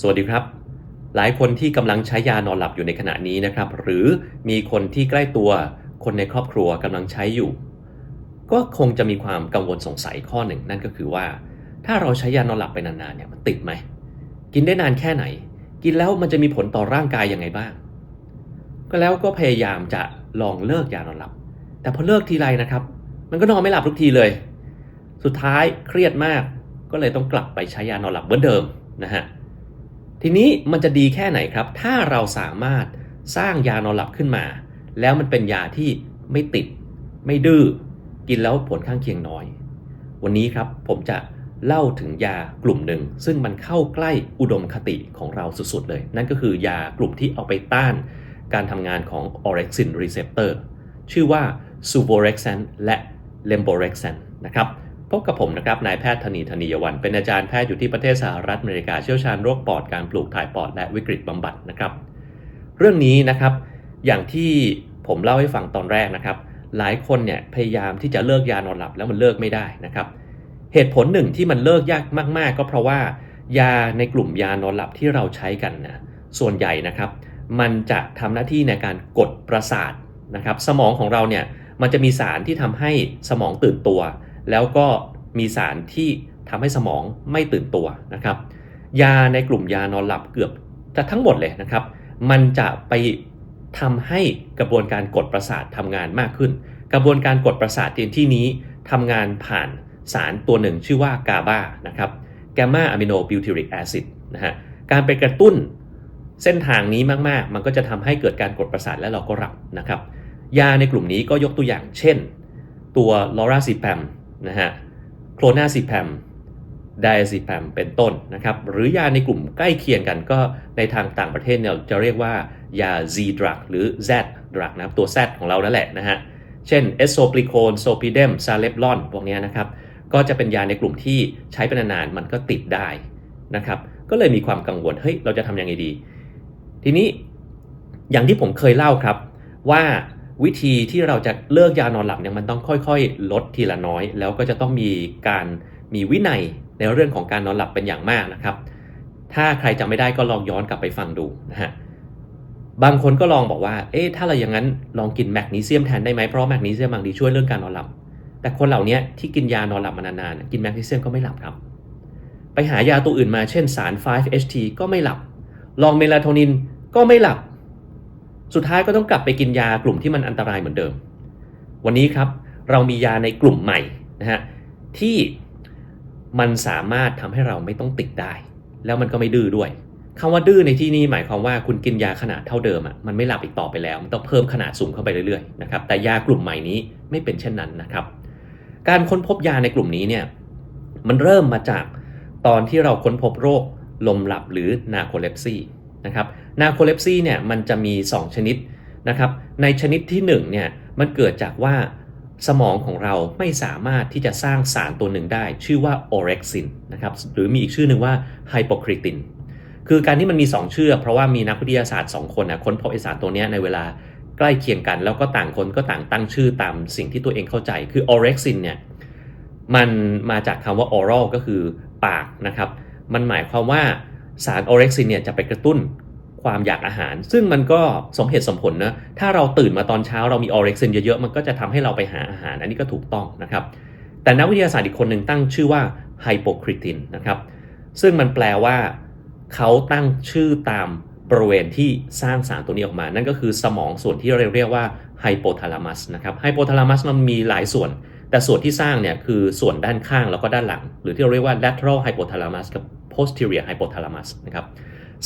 สวัสดีครับ หลายคนที่กำลังใช้ยานอนหลับอยู่ในขณะนี้นะครับ หรือมีคนที่ใกล้ตัวคนในครอบครัวกำลังใช้อยู่ ก็คงจะมีความกังวลสงสัยข้อหนึ่ง นั่นก็คือว่า ถ้าเราใช้ยานอนหลับไปนานๆเนี่ยมันติดไหม กินได้นานแค่ไหน กินแล้วมันจะมีผลต่อร่างกายยังไงบ้าง ก็แล้วก็พยายามจะลองเลิกยานอนหลับ แต่พอเลิกทีไรนะครับ มันก็นอนไม่หลับทุกทีเลย สุดท้ายเครียดมาก ก็เลยต้องกลับไปใช้ยานอนหลับเหมือนเดิมนะฮะ ทีนี้มันจะดีแค่ไหนครับ ถ้าเราสามารถสร้างยานอนหลับขึ้นมา แล้วมันเป็นยาที่ไม่ติด ไม่ดื้อกินแล้วผลข้างเคียงน้อย วันนี้ครับผมจะเล่าถึงยากลุ่มหนึ่ง ซึ่งมันเข้าใกล้อุดมคติของเราสุดๆเลย นั่นก็คือยากลุ่มที่เอาไปต้าน การทำงานของ orexin receptor ชื่อว่า suvorexant และ lemborexant นะครับ พบกับผมนะครับ นายแพทย์ธนีธนียวัน เป็นอาจารย์แพทย์อยู่ที่ประเทศสหรัฐอเมริกาเชี่ยวชาญโรคปอดการปลูกถ่ายปอดและวิกฤตบำบัดนะครับ เรื่องนี้นะครับ อย่างที่ผมเล่าให้ฟังตอนแรกนะครับ หลายคนเนี่ยพยายามที่จะเลิกยานอนหลับแล้วมันเลิกไม่ได้นะครับ เหตุผลหนึ่งที่มันเลิกยากมาก ๆ ก็เพราะว่ายาในกลุ่มยานอนหลับที่เราใช้กันนะส่วนใหญ่นะครับ มันจะทำหน้าที่ในการกดประสาทนะครับ สมองของเราเนี่ยมันจะมีสารที่ทำให้สมองตื่นตัว แล้วก็มีสารที่ทำให้สมองไม่ตื่นตัวนะครับ ยาในกลุ่มยานอนหลับเกือบจะทั้งหมดเลยนะครับ มันจะไปทำให้กระบวนการกดประสาททำงานมากขึ้น กระบวนการกดประสาทในที่นี้ทำงานผ่านสารตัวหนึ่งชื่อว่ากาบานะครับแกมมาอะมิโนบิวทิริกแอซิดนะฮะการไปกระตุ้นเส้นทางนี้มาก ๆ มันก็จะทำให้เกิดการกดประสาทและเราก็หลับนะครับ ยาในกลุ่มนี้ก็ยกตัวอย่างเช่น ตัวลอราซิแพม นะฮะโคลนาซิแพมไดอะซิแพมเป็นต้นนะครับ หรือยาในกลุ่มใกล้เคียงกันก็ในทางต่างประเทศเนี่ยจะเรียกว่ายา Z drug หรือ Z drug นะครับตัว Z ของเรานั่นแหละนะฮะ เช่นเอสโซปลิโคนโซปิเดมซาเลปลอนพวกนี้นะครับ ก็จะเป็นยาในกลุ่มที่ใช้เป็นนานๆมันก็ติดได้นะครับ ก็เลยมีความกังวล เฮ้ย เราจะทำยังไงดี ทีนี้อย่างที่ผมเคยเล่าครับว่า วิธีที่เราจะเลิกยานอนหลับเนี่ยมันต้องค่อยๆ ลดทีละน้อย แล้วก็จะต้องมีการมีวินัยในเรื่องของการนอนหลับเป็นอย่างมากนะครับ ถ้าใครจำไม่ได้ก็ลองย้อนกลับไปฟังดูนะฮะบางคนก็ลองบอกว่า เอ๊ะ ถ้าเราอย่างนั้นลองกินแมกนีเซียมแทนได้ไหม เพราะแมกนีเซียมบางทีช่วยเรื่องการนอนหลับ แต่คนเหล่านี้ที่กินยานอนหลับมานานๆ กินแมกนีเซียมก็ไม่หลับครับ ไปหายาตัวอื่นมา เช่นสาร 5-HT ก็ไม่หลับ ลองเมลาโทนินก็ไม่หลับ สุดท้ายก็ต้องกลับไปกินยากลุ่มที่มันอันตรายเหมือนเดิม วันนี้ครับเรามียาในกลุ่มใหม่นะฮะที่มันสามารถทำให้เราไม่ต้องติดได้ แล้วมันก็ไม่ดื้อด้วยคำว่าดื้อในที่นี้หมายความว่าคุณกินยาขนาดเท่าเดิมอะมันไม่หลับอีกต่อไปแล้ว มันต้องเพิ่มขนาดสูงเข้าไปเรื่อยๆนะครับแต่ยากลุ่มใหม่นี้ไม่เป็นเช่นนั้นนะครับ การค้นพบยาในกลุ่มนี้เนี่ยมันเริ่มมาจากตอนที่เราค้นพบโรคลมหลับหรือนาโคเลปซี นะครับนาโคเลปซีเนี่ยมันจะมี 2 ชนิดนะครับในชนิดที่1เนี่ยมันเกิดจากว่าสมองของเราไม่สามารถที่จะสร้างสารตัวหนึ่งได้ ชื่อว่าโอเร็กซินนะครับหรือมีอีกชื่อหนึ่งว่าไฮโปคริตินคือการที่มันมี 2 ชื่อ เพราะว่ามีนักวิทยาศาสตร์ 2 คนนะค้นพบไอสารตัวนี้ในเวลาใกล้เคียงกัน แล้วก็ต่างคนก็ต่างตั้งชื่อตามสิ่งที่ตัวเองเข้าใจคือ orexin เนี่ยมันมาจากคำว่า oral ก็คือปากนะครับมันหมายความว่า สาร orexin เนี่ยจะไปกระตุ้นความอยากอาหาร ซึ่งมันก็สมเหตุสมผลนะถ้าเราตื่นมาตอนเช้าเรามี orexin เยอะๆ มันก็จะทำให้เราไปหาอาหาร อันนี้ก็ถูกต้องนะครับ แต่นักวิทยาศาสตร์อีกคนหนึ่งตั้งชื่อว่า hypocretin นะครับซึ่งมันแปลว่าเขาตั้งชื่อตามบริเวณที่สร้างสารตัวนี้ออกมา นั่นก็คือสมองส่วนที่เราเรียกว่าไฮโปทาลามัสนะครับไฮโปทาลามัสมันมีหลายส่วน แต่ส่วนที่สร้างเนี่ยคือส่วนด้านข้างแล้วก็ด้านหลัง หรือที่เราเรียกว่า lateral hypothalamus กับ posterior hypothalamus นะครับ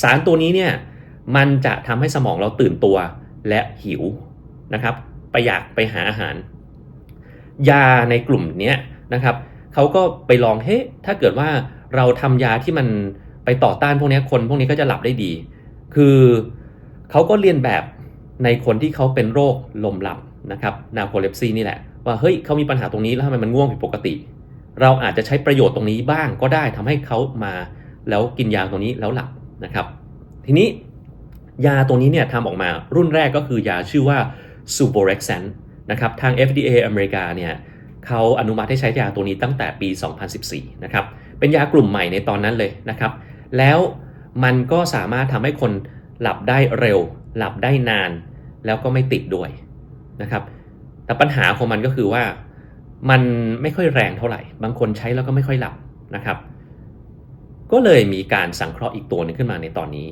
สารตัวนี้เนี่ยมันจะทำให้สมองเราตื่นตัวและหิวนะครับไปอยากไปหาอาหาร ยาในกลุ่มนี้นะครับเขาก็ไปลองเฮ้ถ้าเกิดว่าเราทำยาที่มันไปต่อต้านพวกนี้คนพวกนี้ก็จะหลับได้ดี คือเขาก็เรียนแบบในคนที่เขาเป็นโรคลมหลับนะครับนาโคเลปซีนี่แหละ ว่าเฮ้ยเขามีปัญหาตรงนี้แล้วทำไมมันง่วงผิดปกติ เราอาจจะใช้ประโยชน์ตรงนี้บ้างก็ได้ทำให้เขามา แล้วกินยาตรงนี้แล้วหลับนะครับ ทีนี้ยาตัวนี้เนี่ยทำออกมารุ่นแรกก็คือยาชื่อว่า s u b o r e x a n นะครับทาง FDA อเมริกาเนี่ยเขาอนุมัติให้ใช้ยาตัวนี้ตั้งแต่ปี 2014 นะครับ เป็นยากลุ่มใหม่ในตอนนั้นเลยนะครับ แล้วมันก็สามารถทำให้คนหลับได้เร็ว หลับได้นาน แล้วก็ไม่ติดด้วยนะครับ แต่ปัญหาของมันก็คือว่ามันไม่ค่อยแรงเท่าไหร่ บางคนใช้แล้วก็ไม่ค่อยหลับนะครับ ก็เลยมีการสังเคราะห์อีกตัวหนึงขึ้นมาในตอนนี้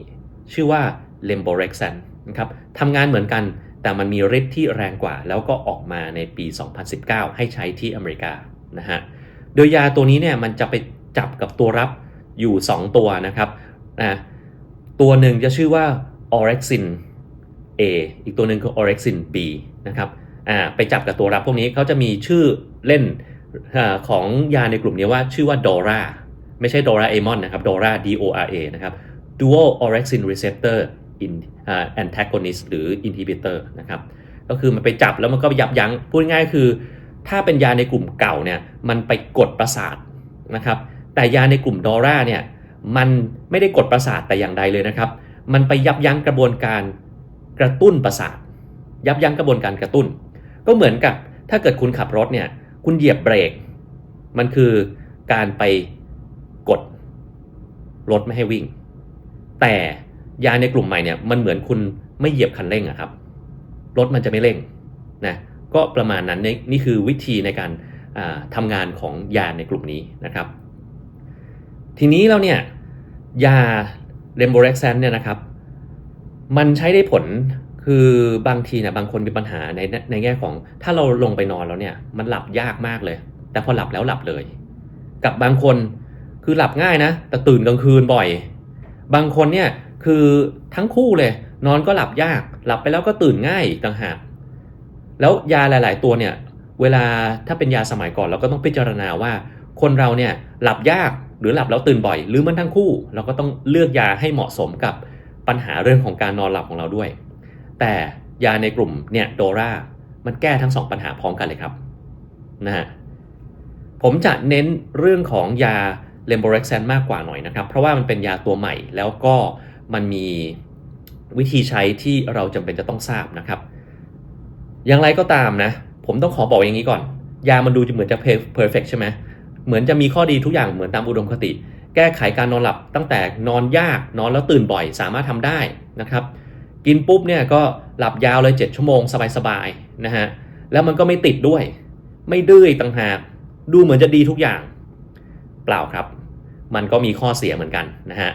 ชื่อว่า l e m b o r e x a n นะครับทำงานเหมือนกันแต่มันมีฤทธิ์ที่แรงกว่า แล้วก็ออกมาในปี 2019 ให้ใช้ที่อเมริกานะฮะโดยยาตัวนี้เนี่ยมันจะไปจับกับตัวรับอยู่ 2 ตัวนะครับนะตัวหนึ่งจะชื่อว่า orexin A อีกตัวหนึ่งคือ orexin B นะครับอ่าไปจับกับตัวรับพวกนี้เขาจะมีชื่อเล่นอของยาในกลุ่มนี้ว่าชื่อว่า DORA ไม่ใช่ Doraemon นนะครับ DORA D O R A นะครับ Dual Orexin Receptor in, uh, Antagonist หรือ Inhibitor นะครับก็คือมันไปจับแล้วมันก็ยับยั้งพูดง่ายคือ ถ้าเป็นยาในกลุ่มเก่าเนี่ยมันไปกดประสาทนะครับแต่ยาในกลุ่มดอร่าเนี่ยมันไม่ได้กดประสาทแต่อย่างใดเลยนะครับ มันไปยับยั้งกระบวนการกระตุ้นประสาท ยับยั้งกระบวนการกระตุ้น ก็เหมือนกับถ้าเกิดคุณขับรถเนี่ยคุณเหยียบเบรก มันคือการไป รถไม่ให้วิ่ง แต่ยาในกลุ่มใหม่เนี่ยมันเหมือนคุณไม่เหยียบคันเร่งอะครับ รถมันจะไม่เร่งนะก็ประมาณนั้นนี่นี่คือวิธีในการทำงานของยาในกลุ่มนี้นะครับ ทีนี้แล้วเนี่ยยาเรมโบเร็กแซนเนี่ยนะครับ มันใช้ได้ผลคือบางทีเนี่ยบางคนมีปัญหาในในแง่ของถ้าเราลงไปนอนแล้วเนี่ยมันหลับยากมากเลย แต่พอหลับแล้วหลับเลย กับบางคน คือหลับง่ายนะ แต่ตื่นกลางคืนบ่อย บางคนเนี่ยคือทั้งคู่เลย นอนก็หลับยาก หลับไปแล้วก็ตื่นง่ายอีกต่างหาก แล้วยาหลาย ๆ ตัวเนี่ย เวลาถ้าเป็นยาสมัยก่อนเราก็ต้องพิจารณาว่า คนเราเนี่ยหลับยากหรือหลับแล้วตื่นบ่อย หรือมันทั้งคู่ เราก็ต้องเลือกยาให้เหมาะสมกับปัญหาเรื่องของการนอนหลับของเราด้วย แต่ยาในกลุ่มเนี่ยโดรามันแก้ทั้งสองปัญหาพร้อมกันเลยครับนะฮะผมจะเน้นเรื่องของยา เลมโบเร็กแซนมากกว่าหน่อยนะครับ เพราะว่ามันเป็นยาตัวใหม่แล้วก็มันมีวิธีใช้ที่เราจำเป็นจะต้องทราบนะครับ อย่างไรก็ตามนะ ผมต้องขอบอกอย่างนี้ก่อน ยามันดูจะเหมือนจะเพอร์เฟกใช่ไหมเหมือนจะมีข้อดีทุกอย่างเหมือนตามอุดมคติ แก้ไขการนอนหลับตั้งแต่นอนยากนอนแล้วตื่นบ่อยสามารถทำได้นะครับ กินปุ๊บเนี่ยก็หลับยาวเลย 7 ชั่วโมงสบายๆนะฮะแล้วมันก็ไม่ติดด้วย ไม่ดื้อต่างหากดูเหมือนจะดีทุกอย่าง เปล่าครับ มันก็มีข้อเสียเหมือนกันนะฮะ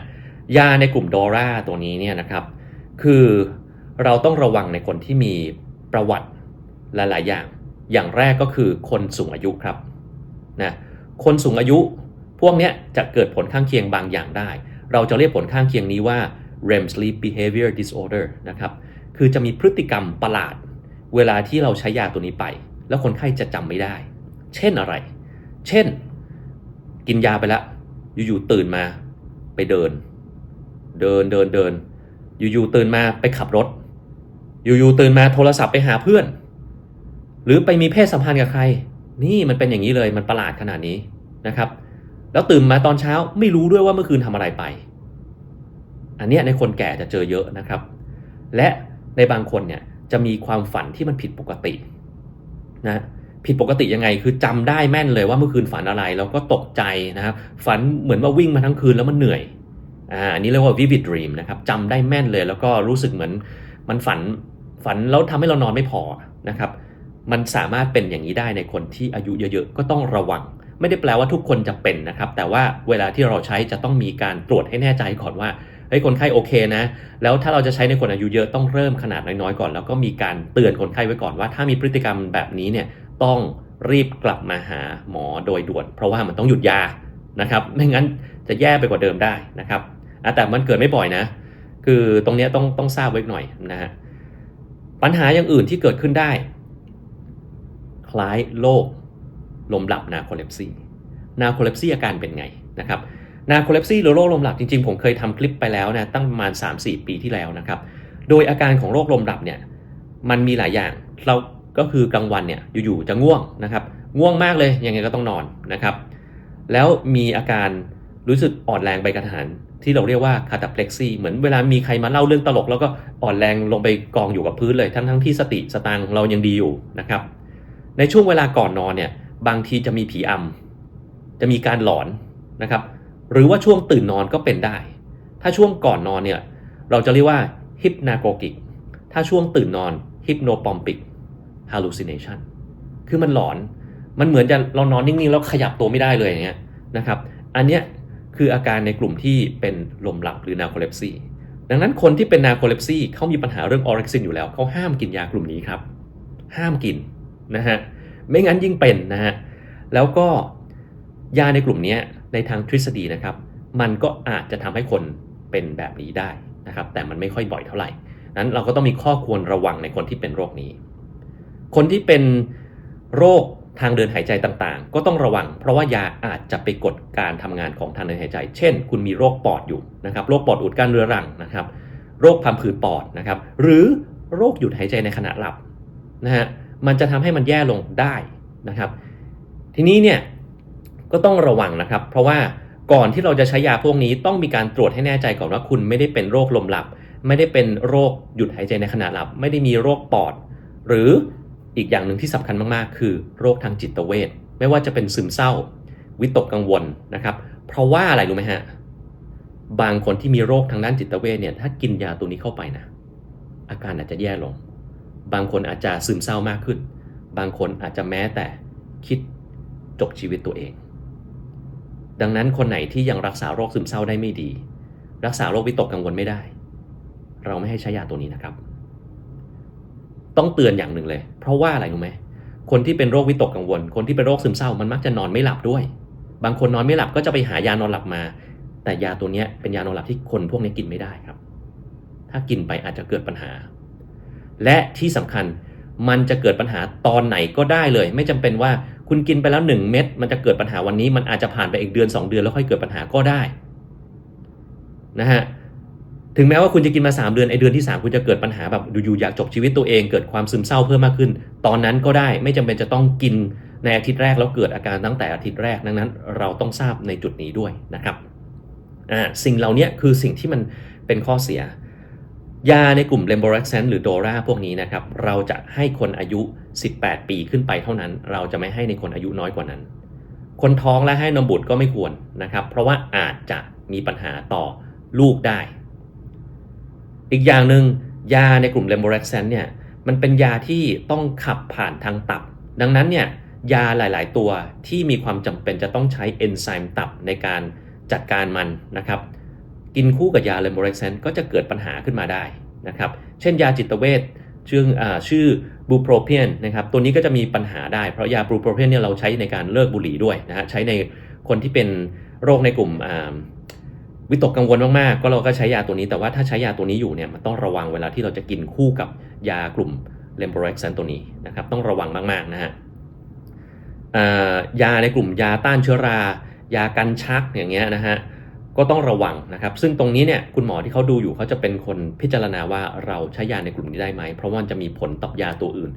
ยาในกลุ่มดอร่าตัวนี้เนี่ยนะครับ คือเราต้องระวังในคนที่มีประวัติหลาย ๆ อย่าง อย่างแรกก็คือคนสูงอายุครับนะคนสูงอายุพวกนี้จะเกิดผลข้างเคียงบางอย่างได้ เราจะเรียกผลข้างเคียงนี้ว่า REM sleep behavior disorder นะครับ คือจะมีพฤติกรรมประหลาด เวลาที่เราใช้ยาตัวนี้ไป แล้วคนไข้จะจำไม่ได้ เช่นอะไร เช่น กินยาไปแล้วอยู่ๆตื่นมาไปเดิน เดินเดินเดิน อยู่ๆตื่นมาไปขับรถ อยู่ๆตื่นมาโทรศัพท์ไปหาเพื่อน หรือไปมีเพศสัมพันธ์กับใคร นี่มันเป็นอย่างนี้เลยมันประหลาดขนาดนี้นะครับ แล้วตื่นมาตอนเช้าไม่รู้ด้วยว่าเมื่อคืนทำอะไรไป อันนี้ในคนแก่จะเจอเยอะนะครับ และในบางคนเนี่ยจะมีความฝันที่มันผิดปกตินะ ผิดปกติยังไง คือจำได้แม่นเลยว่าเมื่อคืนฝันอะไร แล้วก็ตกใจนะครับ ฝันเหมือนว่าวิ่งมาทั้งคืนแล้วมันเหนื่อยอ่าอันนี้เรียกว่า vivid dream นะครับจำได้แม่นเลย แล้วก็รู้สึกเหมือนมันฝันฝันแล้วทำให้เรานอนไม่พอนะครับ มันสามารถเป็นอย่างนี้ได้ในคนที่อายุเยอะๆ ก็ต้องระวัง ไม่ได้แปลว่าทุกคนจะเป็นนะครับ แต่ว่าเวลาที่เราใช้จะต้องมีการตรวจให้แน่ใจก่อนว่าเฮ้ยคนไข้โอเคนะ แล้วถ้าเราจะใช้ในคนอายุเยอะต้องเริ่มขนาดน้อยๆก่อน แล้วก็มีการเตือนคนไข้ไว้ก่อนว่า ถ้ามีพฤติกรรมแบบนี้เนี่ย ต้องรีบกลับมาหาหมอโดยด่วน เพราะว่ามันต้องหยุดยานะครับ ไม่งั้นจะแย่ไปกว่าเดิมได้นะครับแต่มันเกิดไม่บ่อยนะ คือตรงนี้ต้องต้องทราบไว้หน่อยนะฮะปัญหาอย่างอื่นที่เกิดขึ้นได้ คล้ายโรคลมหลับนาโคเลปซีนาโคเลปซีอาการเป็นไงนะครับนาโคเลปซีหรือโรคลมหลับจริงๆ ผมเคยทำคลิปไปแล้วนะตั้งประมาณ 3-4 ปีที่แล้วนะครับ โดยอาการของโรคลมหลับเนี่ยมันมีหลายอย่างเรา ก็คือกลางวันเนี่ยอยู่ๆจะง่วงนะครับ ง่วงมากเลยยังไงก็ต้องนอนนะครับ แล้วมีอาการรู้สึกอ่อนแรงไปกระทันที่เราเรียกว่าคาตาเพล็กซี่เหมือนเวลามีใครมาเล่าเรื่องตลก แล้วก็อ่อนแรงลงไปกองอยู่กับพื้นเลยทั้งทั้งที่สติสตางเรายังดีอยู่นะครับ ในช่วงเวลาก่อนนอนเนี่ยบางทีจะมีผีอำจะมีการหลอนนะครับ หรือว่าช่วงตื่นนอนก็เป็นได้ ถ้าช่วงก่อนนอนเนี่ยเราจะเรียกว่า hypnagogic ถ้าช่วงตื่นนอน hypnopompic hallucination คือมันหลอน มันเหมือนจะเรานอนนิ่งๆ แล้วขยับตัวไม่ได้เลยอย่างเงี้ยนะครับ อันเนี้ยคืออาการในกลุ่มที่เป็นลมหลับหรือ narcolepsy ดังนั้นคนที่เป็น narcolepsy เขามีปัญหาเรื่อง orexin อยู่แล้ว เขาห้ามกินยากลุ่มนี้ครับ ห้ามกินนะฮะ ไม่งั้นยิ่งเป็นนะฮะ แล้วก็ยาในกลุ่มนี้ในทางทฤษฎีนะครับ มันก็อาจจะทำให้คนเป็นแบบนี้ได้นะครับ แต่มันไม่ค่อยบ่อยเท่าไหร่นั้นเราก็ต้องมีข้อควรระวังในคนที่เป็นโรคนี้ คนที่เป็นโรคทางเดินหายใจต่างๆ ก็ต้องระวัง เพราะว่ายาอาจจะไปกดการทำงานของทางเดินหายใจ เช่น คุณมีโรคปอดอยู่นะครับโรคปอดอุดกั้นเรื้อรังนะครับ โรคพังผืดปอดนะครับ หรือโรคหยุดหายใจในขณะหลับนะฮะมันจะทำให้มันแย่ลงได้นะครับ ทีนี้เนี่ยก็ต้องระวังนะครับ เพราะว่าก่อนที่เราจะใช้ยาพวกนี้ต้องมีการตรวจให้แน่ใจก่อนว่าคุณไม่ได้เป็นโรคลมหลับ ไม่ได้เป็นโรคหยุดหายใจในขณะหลับ ไม่ได้มีโรคปอด หรือ อีกอย่างหนึ่งที่สำคัญมากๆ คือโรคทางจิตเวชไม่ว่าจะเป็นซึมเศร้า วิตกกังวลนะครับ เพราะว่าอะไรรู้ไหมฮะ บางคนที่มีโรคทางด้านจิตเวชเนี่ยถ้ากินยาตัวนี้เข้าไปนะอาการอาจจะแย่ลง บางคนอาจจะซึมเศร้ามากขึ้น บางคนอาจจะแม้แต่คิดจบชีวิตตัวเอง ดังนั้นคนไหนที่ยังรักษาโรคซึมเศร้าได้ไม่ดี รักษาโรควิตกกังวลไม่ได้ เราไม่ให้ใช้ยาตัวนี้นะครับ ต้องเตือนอย่างหนึ่งเลย เพราะว่าอะไรรู้ไหมคนที่เป็นโรควิตกกังวล คนที่เป็นโรคซึมเศร้ามันมักจะนอนไม่หลับด้วย บางคนนอนไม่หลับก็จะไปหายานอนหลับมา แต่ยาตัวนี้เป็นยานอนหลับที่คนพวกนี้กินไม่ได้ครับ ถ้ากินไปอาจจะเกิดปัญหา และที่สำคัญมันจะเกิดปัญหาตอนไหนก็ได้เลย ไม่จำเป็นว่าคุณกินไปแล้ว 1 เม็ดมันจะเกิดปัญหาวันนี้ มันอาจจะผ่านไปอีกเดือน 2 เดือนแล้วค่อยเกิดปัญหาก็ได้นะฮะ ถึงแม้ว่าคุณจะกินมา 3 เดือนไอเดือนที่ 3 คุณจะเกิดปัญหาแบบอยู่ๆอยากจบชีวิตตัวเองเกิดความซึมเศร้าเพิ่มมากขึ้น ตอนนั้นก็ได้ไม่จำเป็นจะต้องกินในอาทิตย์แรกแล้วเกิดอาการตั้งแต่อาทิตย์แรกดังนั้น เราต้องทราบในจุดนี้ด้วยนะครับอ่าสิ่งเหล่านี้คือสิ่งที่มันเป็นข้อเสีย ยาในกลุ่มเลมโบรักเซนหรือโดราพวกนี้นะครับเราจะให้คนอายุ 18 ปีขึ้นไปเท่านั้น เราจะไม่ให้ในคนอายุน้อยกว่านั้น คนท้องและให้นมบุตรก็ไม่ควรนะครับเพราะว่าอาจจะมีปัญหาต่อลูกได้ อีกอย่างหนึ่งยาในกลุ่มเลมโบรักเซนเนี่ยมันเป็นยาที่ต้องขับผ่านทางตับ ดังนั้นเนี่ยยาหลาย ๆ ตัวที่มีความจำเป็นจะต้องใช้เอนไซม์ตับในการจัดการมันนะครับ กินคู่กับยาเลมโบเร็กเซนก็จะเกิดปัญหาขึ้นมาได้นะครับ เช่นยาจิตเวชชื่ออชื่อบูโปรเพียนนะครับตัวนี้ก็จะมีปัญหาได้เพราะยาบูโปรเพียนเนี่ยเราใช้ในการเลิกบุหรี่ด้วยนะฮะใช้ในคนที่เป็นโรคในกลุ่ม วิตกกังวลมากๆ ก็เราก็ใช้ยาตัวนี้แต่ว่าถ้าใช้ยาตัวนี้อยู่เนี่ยมันต้องระวังเวลาที่เราจะกินคู่กับยากลุ่มเลมโบเร็กเซนตัวนี้นะครับต้องระวังมากๆนะฮะยาในกลุ่มยาต้านเชื้อรา ยากันชักอย่างเงี้ยนะฮะก็ต้องระวังนะครับ ซึ่งตรงนี้เนี่ยคุณหมอที่เขาดูอยู่เขาจะเป็นคนพิจารณาว่าเราใช้ยาในกลุ่มนี้ได้ไหม เพราะว่าจะมีผลต่อยาตัวอื่น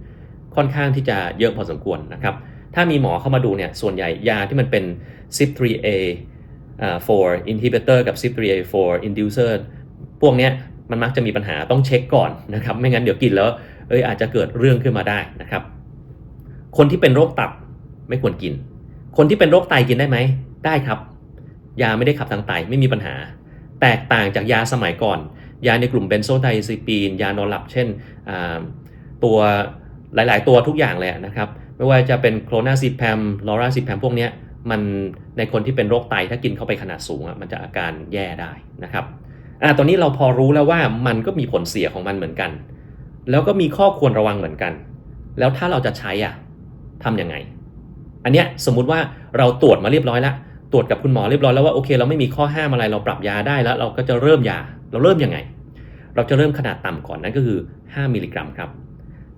ค่อนข้างที่จะเยอะพอสมควรนะครับ ถ้ามีหมอเข้ามาดูเนี่ยส่วนใหญ่ยาที่มันเป็น CYP3A 4 inhibitor กับ CYP3A 4 inducer พวกเนี้ยมันมักจะมีปัญหาต้องเช็คก่อนนะครับ ไม่งั้นเดี๋ยวกินแล้วเอ้ยอาจจะเกิดเรื่องขึ้นมาได้นะครับ คนที่เป็นโรคตับไม่ควรกิน คนที่เป็นโรคไตกินได้ไหม ได้ครับ ยาไม่ได้ขับทางไตไม่มีปัญหา แตกต่างจากยาสมัยก่อน ยาในกลุ่มเบนโซไดซิปีน ยานอนหลับ เช่นตัวหลาย ๆ ตัวทุกอย่างเลยนะครับ ไม่ว่าจะเป็นโคลนาซิแพมลอราซิแพมพวกนี้ มันในคนที่เป็นโรคไตถ้ากินเข้าไปขนาดสูงมันจะอาการแย่ได้นะครับอ่าตอนนี้เราพอรู้แล้วว่ามันก็มีผลเสียของมันเหมือนกัน แล้วก็มีข้อควรระวังเหมือนกัน แล้วถ้าเราจะใช้อะทำยังไง อันเนี้ยสมมุติว่าเราตรวจมาเรียบร้อยแล้วตรวจกับคุณหมอเรียบร้อยแล้วว่าโอเค เราไม่มีข้อห้ามอะไรเราปรับยาได้แล้ว เราก็จะเริ่มยาเราเริ่มยังไง เราจะเริ่มขนาดต่ำก่อนนั่นก็คือ 5 มิลลิกรัมครับ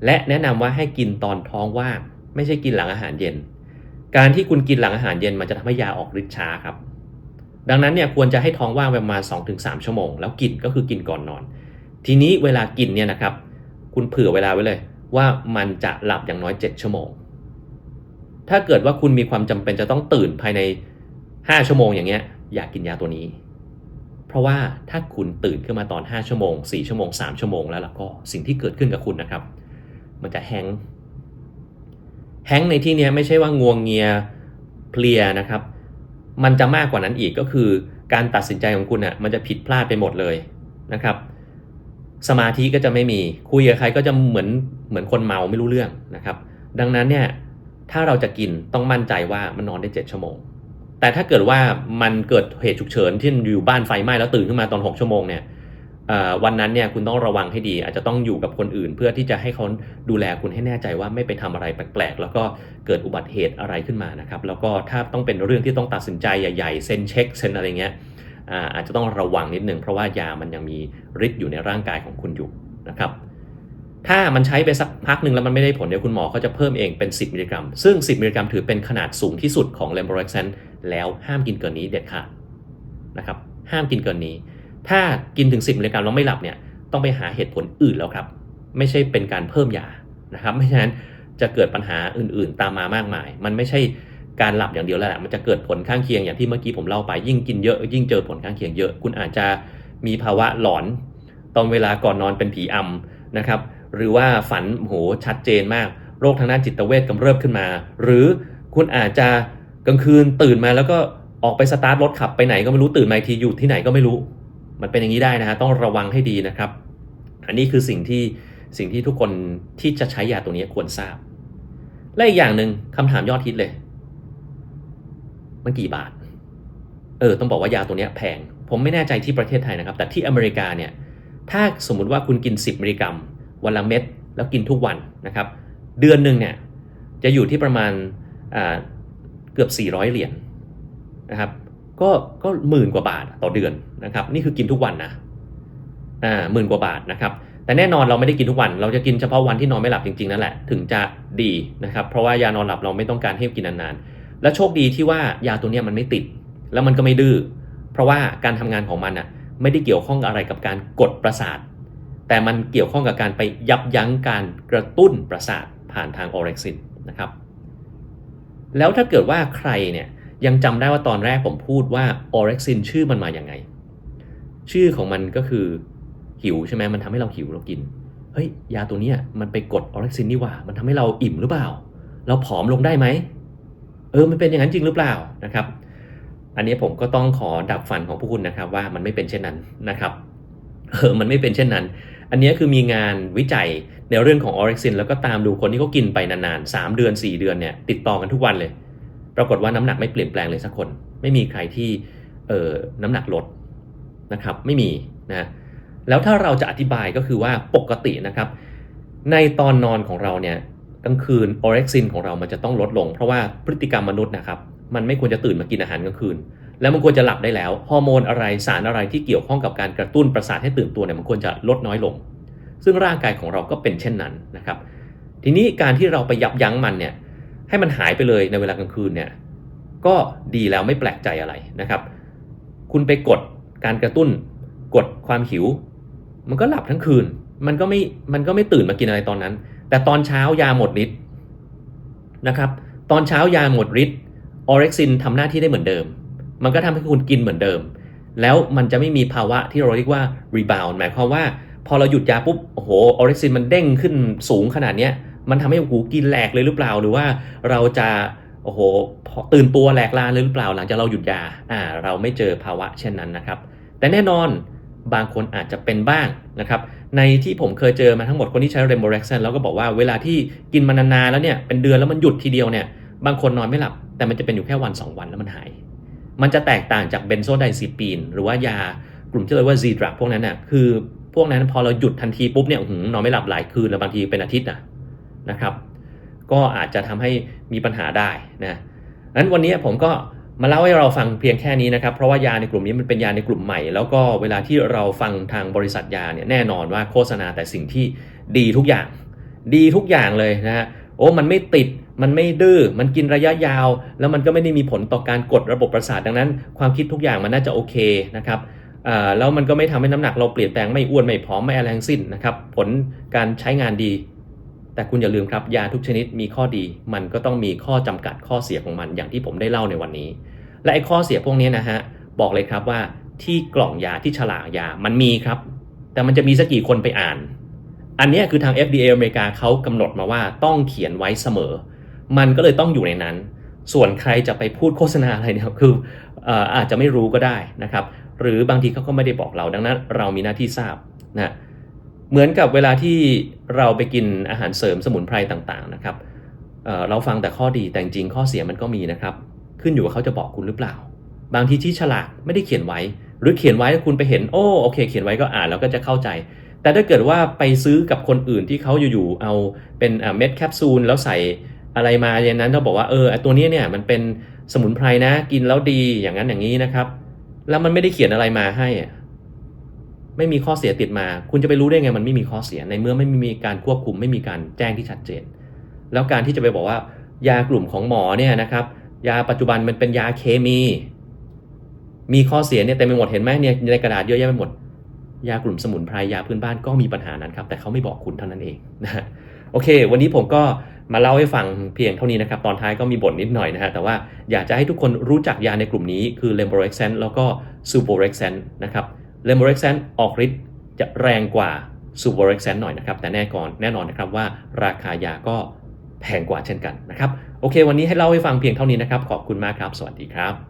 และแนะนำว่าให้กินตอนท้องว่างไม่ใช่กินหลังอาหารเย็น การที่คุณกินหลังอาหารเย็นมันจะทำให้ยาออกฤทธิ์ช้าครับ ดังนั้นเนี่ยควรจะให้ท้องว่างประมาณ 2-3 ชั่วโมง แล้วกินก็คือกินก่อนนอน ทีนี้เวลากินเนี่ยนะครับ คุณเผื่อเวลาไว้เลย ว่ามันจะหลับอย่างน้อย 7 ชั่วโมง ถ้าเกิดว่าคุณมีความจำเป็นจะต้องตื่นภายใน 5 ชั่วโมงอย่างเงี้ยอยากกินยาตัวนี้ เพราะว่าถ้าคุณตื่นขึ้นมาตอน 5 ชั่วโมง 4 ชั่วโมง 3 ชั่วโมงแล้วล่ะก็สิ่งที่เกิดขึ้นกับคุณนะครับ มันจะแฮง แฮงในที่นี้ไม่ใช่ว่างวงเงียเพลียนะครับ มันจะมากกว่านั้นอีกก็คือ การตัดสินใจของคุณอะมันจะผิดพลาดไปหมดเลยนะครับ สมาธิก็จะไม่มีคุยกับใครก็จะเหมือนเหมือนคนเมาไม่รู้เรื่องนะครับ ดังนั้นเนี่ยถ้าเราจะกินต้องมั่นใจว่ามันนอนได้ 7 ชั่วโมง แต่ถ้าเกิดว่ามันเกิดเหตุฉุกเฉินที่อยู่บ้านไฟไหม้แล้วตื่นขึ้นมาตอน 6 ชั่วโมงเนี่ย วันนั้นเนี่ยคุณต้องระวังให้ดี อาจจะต้องอยู่กับคนอื่น เพื่อที่จะให้เขาดูแลคุณให้แน่ใจว่าไม่ไปทำอะไรแปลกๆ แล้วก็เกิดอุบัติเหตุอะไรขึ้นมานะครับแล้วก็ถ้าต้องเป็นเรื่องที่ต้องตัดสินใจใหญ่ๆเซ็นเช็คเซ็นอะไรเงี้ยอาจจะต้องระวังนิดนึงเพราะว่ายามันยังมีฤทธิ์อยู่ในร่างกายของคุณอยู่นะครับถ้ามันใช้ไปสักพักหนึ่งแล้วมันไม่ได้ผลเดี๋ยวคุณหมอเขาจะเพิ่มเองเป็น 10 มิลลิกรัม ซึ่ง 10 มิลลิกรัมถือเป็นขนาดสูงที่สุดของเลมโบเร็กเซนแล้วห้ามกินเกินนี้เด็ดขาดนะครับห้ามกินเกินนี้ ถ้ากินถึง 10มิลลิกรัมแล้วไม่หลับเนี่ยต้องไปหาเหตุผลอื่นแล้วครับ ไม่ใช่เป็นการเพิ่มยานะครับไม่ฉะนั้นจะเกิดปัญหาอื่นๆ ตามมามากมาย มันไม่ใช่การหลับอย่างเดียวแล้วแหละมันจะเกิดผลข้างเคียงอย่างที่เมื่อกี้ผมเล่าไป ยิ่งกินเยอะ ยิ่งเจอผลข้างเคียงเยอะ คุณอาจจะมีภาวะหลอน ตอนเวลาก่อนนอนเป็นผีอำนะครับ หรือว่าฝันโหชัดเจนมาก โรคทางด้านจิตเวชกำเริบขึ้นมา หรือคุณอาจจะกลางคืนตื่นมาแล้วก็ออกไปสตาร์ทรถขับไปไหนก็ไม่รู้ตื่นมาทีอยู่ที่ไหนก็ไม่รู้ มันเป็นอย่างนี้ได้นะฮะต้องระวังให้ดีนะครับ อันนี้คือสิ่งที่สิ่งที่ทุกคนที่จะใช้ยาตัวนี้ควรทราบ และอีกอย่างหนึ่งคำถามยอดฮิตเลย มันกี่บาท เออ ต้องบอกว่ายาตัวนี้แพง ผมไม่แน่ใจที่ประเทศไทยนะครับ แต่ที่อเมริกาเนี่ย ถ้าสมมุติว่าคุณกิน 10 มิลลิกรัม วันละเม็ด แล้วกินทุกวันนะครับ เดือนหนึ่งเนี่ย จะอยู่ที่ประมาณเกือบ 400 เหรียญนะครับ ก็ก็หมื่นกว่าบาทต่อเดือนนะครับ นี่คือกินทุกวันนะอ่าหมื่นกว่าบาทนะครับ แต่แน่นอนเราไม่ได้กินทุกวัน เราจะกินเฉพาะวันที่นอนไม่หลับจริงๆนั่นแหละถึงจะดีนะครับ เพราะว่ายานอนหลับเราไม่ต้องการให้กินนานๆและโชคดีที่ว่ายาตัวนี้มันไม่ติด แล้วมันก็ไม่ดื้อเพราะว่าการทำงานของมันอะไม่ได้เกี่ยวข้องอะไรกับการกดประสาท แต่มันเกี่ยวข้องกับการไปยับยั้งการกระตุ้นประสาทผ่านทางออเร็กซินนะครับ แล้วถ้าเกิดว่าใครเนี่ย ยังจำได้ว่าตอนแรกผมพูดว่าออเร็กซินชื่อมันมาอย่างไง ชื่อของมันก็คือหิวใช่ไหมมันทำให้เราหิวเรากิน เฮ้ย ยาตัวเนี้ยมันไปกดออเร็กซินนี่ว่า มันทำให้เราอิ่มหรือเปล่า เราผอมลงได้ไหม เออ มันเป็นอย่างนั้นจริงหรือเปล่านะครับ อันนี้ผมก็ต้องขอดับฟันของพวกคุณนะครับ ว่ามันไม่เป็นเช่นนั้นนะครับเออมันไม่เป็นเช่นนั้น อันนี้คือมีงานวิจัยในเรื่องของออเร็กซินแล้วก็ตามดูคนที่เขากินไปนานๆ 3 เดือน 4 เดือนเนี่ยติดต่อกันทุกวันเลย รากฏว่าน้ำหนักไม่เปลี่ยนแปลงเลยสักคน ไม่มีใครที่เออน้ำหนักลดนะครับ ไม่มีนะแล้วถ้าเราจะอธิบายก็คือว่าปกตินะครับ ในตอนนอนของเราเนี่ยกลางคืนออเร็กซินของเรามันจะต้องลดลง เพราะว่าพฤติกรรมมนุษย์นะครับ มันไม่ควรจะตื่นมากินอาหารกลางคืน แล้วมันควรจะหลับได้แล้วฮอร์โมนอะไรสารอะไรที่เกี่ยวข้องกับการกระตุ้นประสาทให้ตื่นตัวเนี่ยมันควรจะลดน้อยลง ซึ่งร่างกายของเราก็เป็นเช่นนั้นนะครับ ทีนี้การที่เราไปยับยั้งมันเนี่ย ให้มันหายไปเลยในเวลากลางคืนเนี่ยก็ดีแล้วไม่แปลกใจอะไรนะครับ คุณไปกดการกระตุ้น กดความหิว มันก็หลับทั้งคืน มันก็ไม่มันก็ไม่ตื่นมากินอะไรตอนนั้น แต่ตอนเช้ายาหมดฤทธิ์นะครับตอนเช้ายาหมดฤทธิ์ออเร็กซินทำหน้าที่ได้เหมือนเดิม มันก็ทำให้คุณกินเหมือนเดิม แล้วมันจะไม่มีภาวะที่เราเรียกว่า rebound หมายความว่า พอเราหยุดยาปุ๊บโอ้โหออเร็กซินมันเด้งขึ้นสูงขนาดเนี้ย มันทำให้หูกินแหลกเลยหรือเปล่า หรือว่าเราจะโอ้โหตื่นตัวแหลกลานเลยหรือเปล่า หลังจากเราหยุดยาอ่า เราไม่เจอภาวะเช่นนั้นนะครับ แต่แน่นอนบางคนอาจจะเป็นบ้างนะครับในที่ผมเคยเจอมาทั้งหมดคนที่ใช้เรมโบเร็กซันแล้วก็บอกว่าเวลาที่กินมานานๆแล้วเนี่ยเป็นเดือนแล้วมันหยุดทีเดียวเนี่ยบางคนนอนไม่หลับ แต่มันจะเป็นอยู่แค่วัน 2 วันแล้วมันหาย มันจะแตกต่างจากเบนโซไดซิปีน หรือว่ายากลุ่มที่เรียกว่าซีดรักพวกนั้นน่ะคือพวกนั้นพอเราหยุดทันทีปุ๊บเนี่ยนอนไม่หลับหลายคืนแล้วบางทีเป็นอาทิตย์นะ นะครับ ก็อาจจะทำให้มีปัญหาได้นะนั้นวันนี้ผมก็มาเล่าให้เราฟังเพียงแค่นี้นะครับ เพราะว่ายาในกลุ่มนี้มันเป็นยาในกลุ่มใหม่ แล้วก็เวลาที่เราฟังทางบริษัทยาเนี่ยแน่นอนว่าโฆษณาแต่สิ่งที่ดีทุกอย่าง ดีทุกอย่างเลยนะฮะโอ้มันไม่ติดมันไม่ดื้อมันกินระยะยาว แล้วมันก็ไม่ได้มีผลต่อการกดระบบประสาทดังนั้น ความคิดทุกอย่างมันน่าจะโอเคนะครับแล้วมันก็ไม่ทำให้น้ำหนักเราเปลี่ยนแปลงไม่อ้วนไม่ผอมไม่อะไรทั้งสิ้นนะครับผลการใช้งานดี แต่คุณอย่าลืมครับ ยาทุกชนิดมีข้อดี มันก็ต้องมีข้อจำกัดข้อเสียของมันอย่างที่ผมได้เล่าในวันนี้ และไอ้ข้อเสียพวกนี้นะฮะบอกเลยครับว่าที่กล่องยาที่ฉลากยามันมีครับ แต่มันจะมีสักกี่คนไปอ่าน อันนี้คือทาง FDA อเมริกาเขากำหนดมาว่าต้องเขียนไว้เสมอ มันก็เลยต้องอยู่ในนั้น ส่วนใครจะไปพูดโฆษณาอะไรเนี่ยคืออาจจะไม่รู้ก็ได้นะครับ หรือบางทีเขาก็ไม่ได้บอกเราดังนั้น เรามีหน้าที่ทราบนะ เหมือนกับเวลาที่เราไปกินอาหารเสริมสมุนไพรต่างๆนะครับเเราฟังแต่ข้อดีแต่จริงข้อเสียมันก็มีนะครับ ขึ้นอยู่ว่าเขาจะบอกคุณหรือเปล่า บางทีที่ฉลากไม่ได้เขียนไว้ หรือเขียนไว้แล้วคุณไปเห็นโอ้โอเค เขียนไว้ก็อ่านแล้วก็จะเข้าใจ แต่ถ้าเกิดว่าไปซื้อกับคนอื่นที่เขาอยู่ๆเอาเป็นเม็ดแคปซูลแล้วใส่อะไรมาอย่างนั้นเราบอกว่าเออตัวนี้เนี่ยมันเป็นสมุนไพรนะกินแล้วดีอย่างนั้นอย่างนี้นะครับ แล้วมันไม่ได้เขียนอะไรมาให้อะ ไม่มีข้อเสียติดมา คุณจะไปรู้ได้ไงมันไม่มีข้อเสียในเมื่อไม่มีการควบคุมไม่มีการแจ้งที่ชัดเจน แล้วการที่จะไปบอกว่ายากลุ่มของหมอเนี่ยนะครับ ยาปัจจุบันมันเป็นยาเคมี มีข้อเสียเนี่ยเต็มไปหมดเห็นไหมเนี่ยในกระดาษเยอะแยะไปหมด ยากลุ่มสมุนไพรยาพื้นบ้านก็มีปัญหานั้นครับแต่เขาไม่บอกคุณเท่านั้นเองนะโอเค วันนี้ผมก็มาเล่าให้ฟังเพียงเท่านี้นะครับ ตอนท้ายก็มีบ่นนิดหน่อยนะฮะ แต่ว่าอยากจะให้ทุกคนรู้จักยาในกลุ่มนี้คือ l e m b o r e x a n แล้วก็ s u b o r e x a n นะครับ เลมอเร็กแซนออกฤทธิ์จะแรงกว่า s u b o r e x a n หน่อยนะครับ แต่แน่ก่อนแน่นอนนะครับว่าราคายาก็แพงกว่าเช่นกันนะครับ โอเค วันนี้ให้เล่าให้ฟังเพียงเท่านี้นะครับ ขอบคุณมากครับ สวัสดีครับ